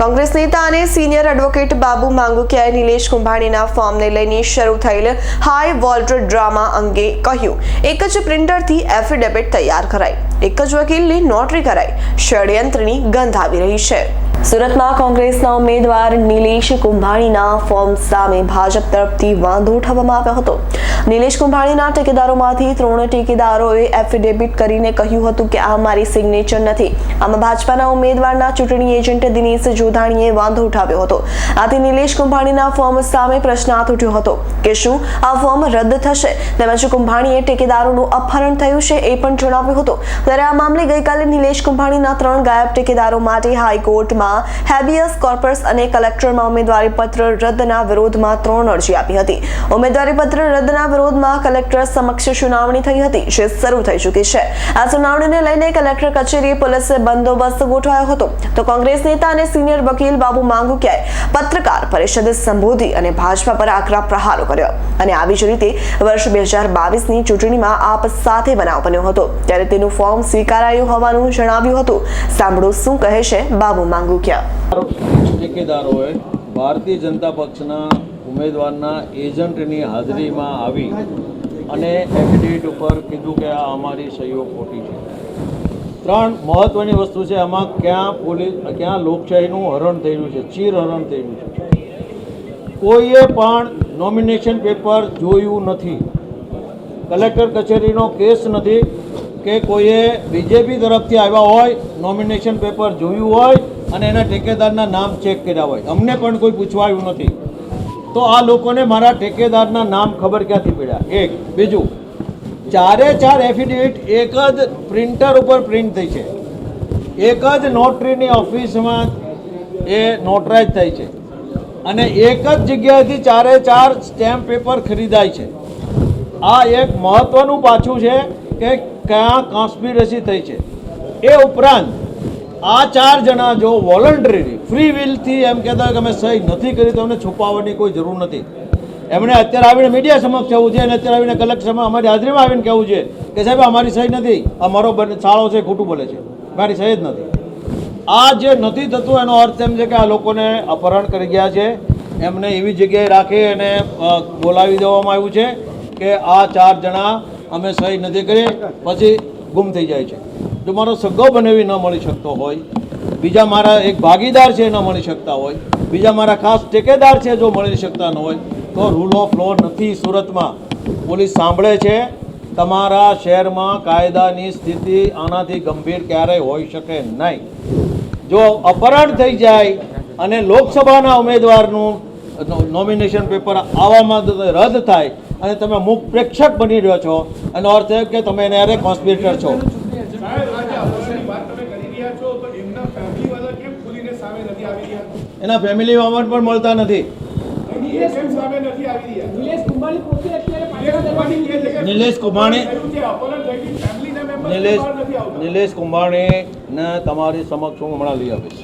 કોંગ્રેસ નેતા અને senior advocate Babu માંગુકિયાએ નિલેશ કુંભાણીના ફોર્મને લઈને શરૂ થયેલ હાઈ વોલ્ટેજ ડ્રામા અંગે કહ્યું. એક જ પ્રિન્ટરથી એફિડેવિટ તૈયાર કરાઈ. એક જ વકીલની નોટરી કરાઈ. ષડયંત્રની ગંધ આવી રહી છે. સુરતમાં કોંગ્રેસના ઉમેદવાર નિલેશ કુંભાણીના ફોર્મ સામે ભાજપ તરફથી વાંધો ઉઠાવવામાં આવ્યો હતો. નિલેશ કુંભાણીના ટેકેદારોમાંથી ત્રણ ટેકેદારોએ એફિડેવિટ કરીને કહ્યું હતું કે આ મારી સિગ્નેચર નથી. આમાં ભાજપાના ઉમેદવારના ચૂંટણી એજન્ટ દિનેશ જોધાણીએ વાંધો ઉઠાવ્યો હતો. આથી નિલેશ કુંભાણીના ફોર્મ સામે પ્રશ્નાર્થ ઉઠ્યો હતો કે શું આ ફોર્મ રદ થશે? તેમજ કુંભાણીએ ટેકેદારોનું અપહરણ થયું છે એ પણ જણાવ્યું હતું. ત્યારે આ મામલે ગઈકાલે નિલેશ કુંભાણીના ત્રણ ગાયબ ટેકેદારો માટે હાઈકોર્ટમાં હેબિયસ કોર્પસ અને કલેક્ટરમાં ઉમેદવારી પત્ર રદના વિરોધમાં ત્રણ અરજી આપી હતી. ઉમેદવારી પત્ર રદના વિરોધમાં કલેક્ટર સમક્ષ સુનાવણી થઈ હતી, જે શરૂ થઈ ચૂકી છે. આ સુનાવણીને લઈને કલેક્ટર કચેરીએ પોલીસે બંદોબસ્ત ગોઠવાયો હતો. તો કોંગ્રેસ નેતા અને સિનિયર વકીલ બાબુ માંગુકિયાએ પત્રકાર પરિષદ સંબોધી અને ભાજપા પર આકરા પ્રહારો કર્યો. અને આવી જ રીતે વર્ષ બે હજાર બાવીસની ચૂંટણીમાં આપ સાથે બનાવ બન્યો હતો. ત્યારે તેનું ફોર્મ સ્વીકારાયું હોવાનું જણાવ્યું હતું. સાંભળો શું કહે છે બાબુ માંગુકિયા. ઠેકેદારોએ ભારતીય જનતા પક્ષના ઉમેદવારના એજન્ટની હાજરીમાં આવી અને એફિડેવિટ ઉપર કીધું કે આ અમારી સહીઓ ખોટી છે. ત્રણ મહત્ત્વની વસ્તુ છે, આમાં ક્યાં પોલીસ, ક્યાં લોકશાહીનું હરણ થયેલું છે, ચીર હરણ થયેલું છે. કોઈએ પણ નોમિનેશન પેપર જોયું નથી. કલેક્ટર કચેરીનો કેસ નથી કે કોઈએ બીજેપી તરફથી આવ્યા હોય નોમિનેશન પેપર જોયું હોય અને એના ઠેકેદારના નામ ચેક કર્યા હોય. અમને પણ કોઈ પૂછવાયું નથી. તો આ લોકોને મારા ઠેકેદારના નામ ખબર ક્યાંથી પડ્યા? એક. બીજું, ચારે ચાર એફિડેવિટ એક જ પ્રિન્ટર ઉપર પ્રિન્ટ થઈ છે. એક જ નોટરીની ઓફિસમાં એ નોટરાઇઝ થાય છે. અને એક જ જગ્યાએથી ચારે ચાર સ્ટેમ્પ પેપર ખરીદાય છે. આ એક મહત્વનું પાછું છે કે ક્યાં કોન્સ્પિરસી થઈ છે? એ ઉપરાંત, આ ચાર જણા જો વોલન્ટરી ફ્રી વિલથી એમ કહેતા કે અમે સહી નથી કરી, તો અમને છુપાવવાની કોઈ જરૂર નથી. એમણે અત્યારે આવીને મીડિયા સમક્ષ કહેવું છે, અને અત્યારે આવીને કલેક્ટરમાં અમારી હાજરીમાં આવીને કહેવું છે કે સાહેબ, અમારી સહી નથી. અમારો શાળો છે, ખોટું બોલે છે. મારી સહી જ નથી. આ જે નથી થતું, એનો અર્થ એમ છે કે આ લોકોને અપહરણ કરી ગયા છે. એમને એવી જગ્યાએ રાખી અને બોલાવી દેવામાં આવ્યું છે કે આ ચાર જણા અમે સહી નથી કરી, પછી ગુમ થઈ જાય છે. જો મારો સગો બનેવી ન મળી શકતો હોય, બીજા મારા એક ભાગીદાર છે ન મળી શકતા હોય, બીજા મારા ખાસ ટેકેદાર છે જો મળી શકતા ન હોય, તો રૂલ ઓફ લો નથી સુરતમાં. પોલીસ સાંભળે છે, તમારા શહેરમાં કાયદાની સ્થિતિ આનાથી ગંભીર ક્યારેય હોઈ શકે નહીં. જો અપહરણ થઈ જાય અને લોકસભાના ઉમેદવારનું નોમિનેશન પેપર આવવામાં રદ થાય અને તમે મુખ પ્રેક્ષક બની રહ્યો છો. એનો અર્થ એ કે તમે એને અરે કોન્સ્પિરેટર છો. સાહેબ આજે અપહરણની વાત તમે કરી રહ્યા છો તો એમના ફેમિલી વાળા કેમ ખુલીને સામે નથી. આવી રહ્યા એના ફેમિલી મેમ્બર પણ મળતા નથી એ કેમ સામે નથી આવી રહ્યા નિલેશ કુંભાણી નિલેશ. નિલેશ કુંભાણીને તમારી સમક્ષ હું હમણાં લઈ આવીશ.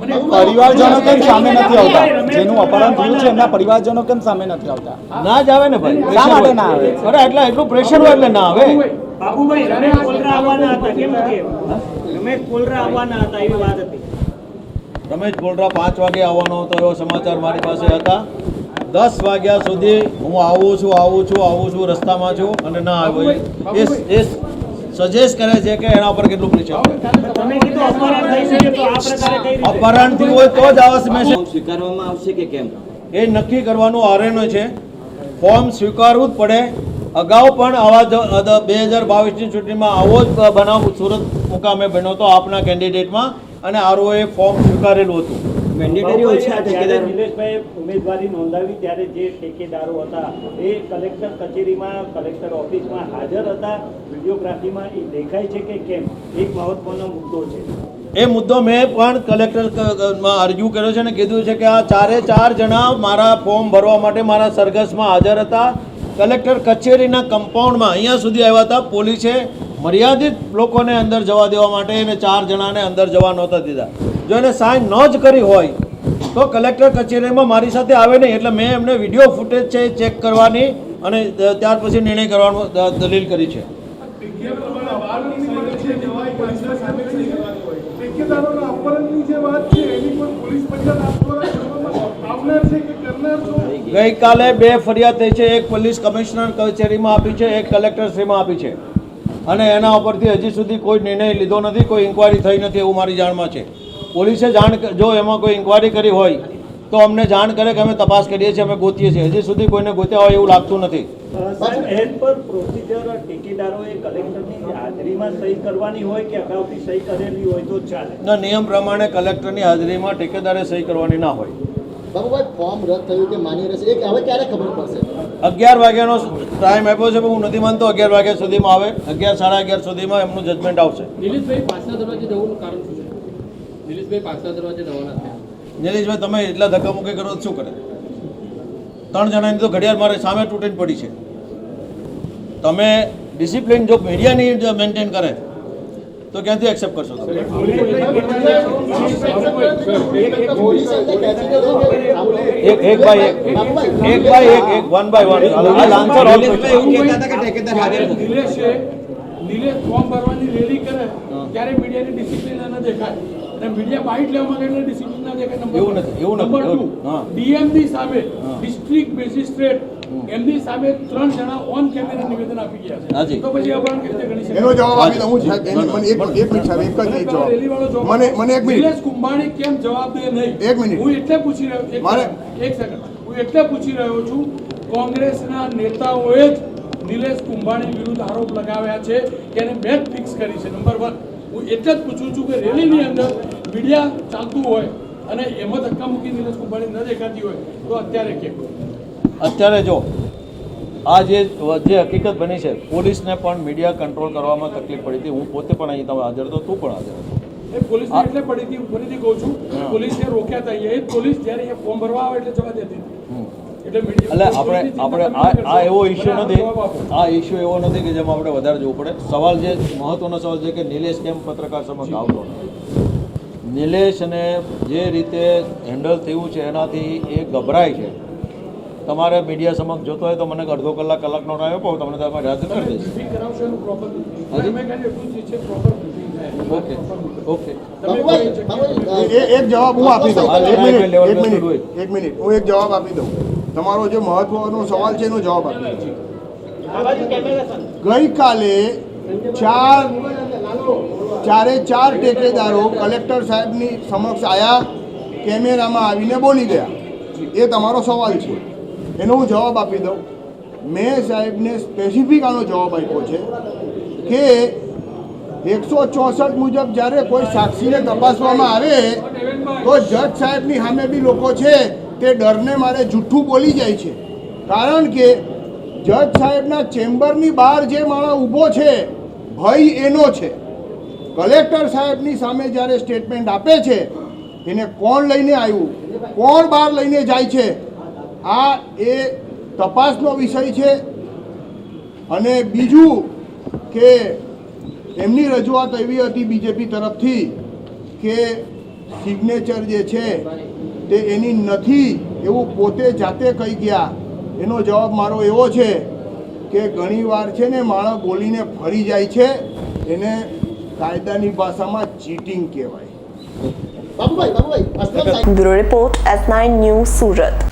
પરિવારજનો કેમ સામે નથી આવતા? જેનું અપહરણ થયું છે એમના પરિવારજનો કેમ સામે નથી આવતા? ના જ આવે ને ભાઈ. શા માટે ના આવે? અરે એટલે એટલું પ્રેશર હોય એટલે ના આવે. બાબુભાઈ રમેશ કોલરા આવવાના હતા કેમ નથી? રમેશ કોલરા આવવાના હતા એવી વાત હતી. રમેશ ગોલરા પાંચ વાગે આવવાનો હતો એવો સમાચાર મારી પાસે હતા. દસ વાગ્યા સુધી હું આવું છું આવું છું આવું છું રસ્તામાં છું અને ના આવ્યો. એ એ સજેસ્ટ કરે છે કે એના પર કેટલું પ્રેશર આવે. તમે કીધું અપહરણ થઈ શકે તો આ પ્રકારે કઈ રીતે અપહરણ થયું હોય તો જ આવા મેસેજ સ્વીકારવામાં આવશે કે કેમ? એ નક્કી કરવાનું આરએનઓ છે. ફોર્મ સ્વીકારવું જ પડે. અગાઉ પણ આવા બે હજાર બાવીસની ચૂંટણીમાં આવો જ બનાવ સુરત મુકામે બન્યો હતો આપના કેન્ડિડેટમાં અને આરઓએ ફોર્મ સ્વીકારેલું હતું. મેન્ડેટરી હોય છે આ જ્યારે ઠેકેદાર? નિલેશભાઈ ઉમેદવારી નોંધાવી ત્યારે જે ઠેકેદારો હતા એ કલેક્ટર કચેરીમાં કલેક્ટર ઓફિસમાં હાજર હતા. વિડીયોગ્રાફીમાં એ દેખાય છે કે કેમ? એક મહત્વનો મુદ્દો છે. એ મુદ્દો મેં પણ કલેક્ટરમાં અરજુ કર્યો છે અને કીધું છે કે આ ચારે ચાર જણા મારા ફોર્મ ભરવા માટે મારા સરઘસમાં હાજર હતા. કલેક્ટર કચેરીના કમ્પાઉન્ડમાં અહીંયા સુધી આવ્યા હતા. પોલીસે મર્યાદિત લોકોને અંદર જવા દેવા માટે એને ચાર જણાને અંદર જવા નહોતા દીધા. જો એને સાઇન ન જ કરી હોય, તો કલેક્ટર કચેરીમાં મારી સાથે આવે નહીં. એટલે મેં એમને વીડિયો ફૂટેજ છે એ ચેક કરવાની અને ત્યાર પછી નિર્ણય કરવાનો દલીલ કરી છે. ગઈકાલે બે ફરિયાદ થઈ છે. એક પોલીસ કમિશનર કચેરીમાં આપી છે, એક કલેક્ટરશ્રીમાં આપી છે. અને એના ઉપરથી હજી સુધી કોઈ નિર્ણય લીધો નથી કોઈ ઇન્કવાયરી થઈ નથી એવું મારી જાણમાં છે. પોલીસે જાણ જો એમાં કોઈ ઇન્કવાયરી કરી હોય તો અમને જાણ કરે કે અમે તપાસ કરીએ છીએ અમે ગોતીએ છીએ. હજી સુધી કોઈને ગોત્યા હોય એવું લાગતું નથી. ના નિયમ પ્રમાણે કલેક્ટરની હાજરીમાં ઠેકેદારે સહી કરવાની ના હોય. બાબુભાઈ ફોર્મ રદ થયું કે માન્ય રહેશે એ હવે ક્યારે ખબર પડશે? અગિયાર વાગ્યાનો ટાઈમ આપ્યો છે પણ હું નથી માનતો અગિયાર વાગ્યા સુધીમાં આવે. અગિયાર સાડા અગિયાર સુધીમાં એમનું જજમેન્ટ આવશે. નિલેશભાઈ પાછલા દરવાજે જવાનું કારણ શું છે? નિલેશભાઈ પાછલા દરવાજે જવાના થયા નિલેશભાઈ તમે એટલા ધક્કામુક્કી કરો શું કરે? ત્રણ જણાની તો ઘડિયાળ મારે સામે તૂટીને પડી છે. તમે ડિસિપ્લિન જો મીડિયાની મેન્ટેન કરે તો ક્યાંથી એક્સેપ્ટ કરશો? કે એક એક બાય એક. એક બાય એક એક one by one answer all નિલેશે Nilesh form ભરવાની રેલી કરે ત્યારે મીડિયાની ડિસિપ્લિન ન દેખાય. અને મીડિયા બાઇટ લેવા માંગે એટલે ડિસિપ્લિન ના દેખાય. નંબર એવું નથી, એવું નંબર એવું ટુ ડીએમની સામે ડિસ્ટ્રિક્ટ મેજિસ્ટ્રેટ એમની સામે ત્રણ જણા ઓન કેમેરા નિવેદન આપી ગયા છે. તો પછી અપહરણ કેવી રીતે ગણી એનો જવાબ આપી દઉં હું સાહેબ. એને મને એક એક મિનિટ સાહેબ એક જ મિનિટ જવાબ. મને મને એક મિનિટ. નિલેશ કુંભાણી કેમ જવાબ દે નહીં? એક મિનિટ. હું એટલે પૂછી રહ્યો એક મારે- એક સેકન્ડ. હું એટલે પૂછી રહ્યો છું કોંગ્રેસના નેતાઓએ જ નિલેશ કુંભાણી વિરુદ્ધ આરોપ લગાવ્યા છે કે એને બેટ ફિક્સ કરી છે. નંબર વન હું એટલે જ પૂછું છું કે રેલીની અંદર મીડિયા ચાલતું હોય અને એમાં ધક્કા મૂકી નિલેશ કુંભાણી ન દેખાતી હોય તો અત્યારે કેમ? અત્યારે જો આ જે જે હકીકત બની છે પોલીસને પણ મીડિયા કંટ્રોલ કરવામાં તકલીફ પડી હતી. હું પોતે પણ અહીં તમે હાજર હતો તું પણ હાજર હતો. એ પોલીસને એટલે પડી હતી ફરીથી કહું છું પોલીસને રોક્યા હતા એ પોલીસ જ્યારે એ ફોર્મ ભરવા આવે એટલે જવા દેતી એટલે મીડિયા આપણે આપણે આ આ એવો ઇશ્યુ નથી. આ ઇશ્યુ એવો નથી કે જેમાં આપણે વધારે જોવું પડે. સવાલ જે મહત્વનો સવાલ છે કે નિલેશ કેમ પત્રકાર સમક્ષ આવતો નિલેશને જે રીતે હેન્ડલ થયું છે એનાથી એ ગભરાય છે. તમારે મીડિયા સમક્ષ જોતો હોય તો મને અડધો કલાક કલાકનો ટાઈમ આપો તમને તમે હાજર કરી દઈશ. એક જવાબ હું આપી દઉં. એક મિનિટ એક મિનિટ હોય. એક મિનિટ. હું એક જવાબ આપી દઉં. તમારો જે મહત્વનો સવાલ છે એનો જવાબ આપી દઉં. ગઈકાલે ચાર ચારે ચાર ટેકેદારો કલેક્ટર સાહેબની સમક્ષ આયા કેમેરામાં આવીને બોલી ગયા. એ તમારો સવાલ છે. એનો હું જવાબ આપી દઉં. મેં સાહેબને સ્પેસિફિક આનો જવાબ આપ્યો છે કે એકસો ચોસઠ મુજબ જ્યારે કોઈ સાક્ષીને તપાસવામાં આવે, તો જજ સાહેબની સામે બી લોકો છે તે ડરને મારે જૂઠું બોલી જાય છે. કારણ કે જજ સાહેબના ચેમ્બરની બહાર જે માણસ ઊભો છે, ભય એનો છે. કલેક્ટર સાહેબની સામે જ્યારે સ્ટેટમેન્ટ આપે છે, એને કોણ લઈને આવ્યું? કોણ બહાર લઈને જાય છે? આ એ તપાસનો વિષય છે. અને બીજું કે એમની રજૂઆત એવી હતી બીજેપી તરફથી કે સિગ્નેચર જે છે તે એની નથી એવું પોતે જાતે કહી ગયા. એનો જવાબ મારો એવો છે કે ઘણીવાર છે ને માણસ બોલીને ફરી જાય છે. એને કાયદાની ભાષામાં ચીટિંગ કહેવાય. બાબુભાઈ બાબુભાઈ અસલમ સાહેબ bureau report S nine news Surat.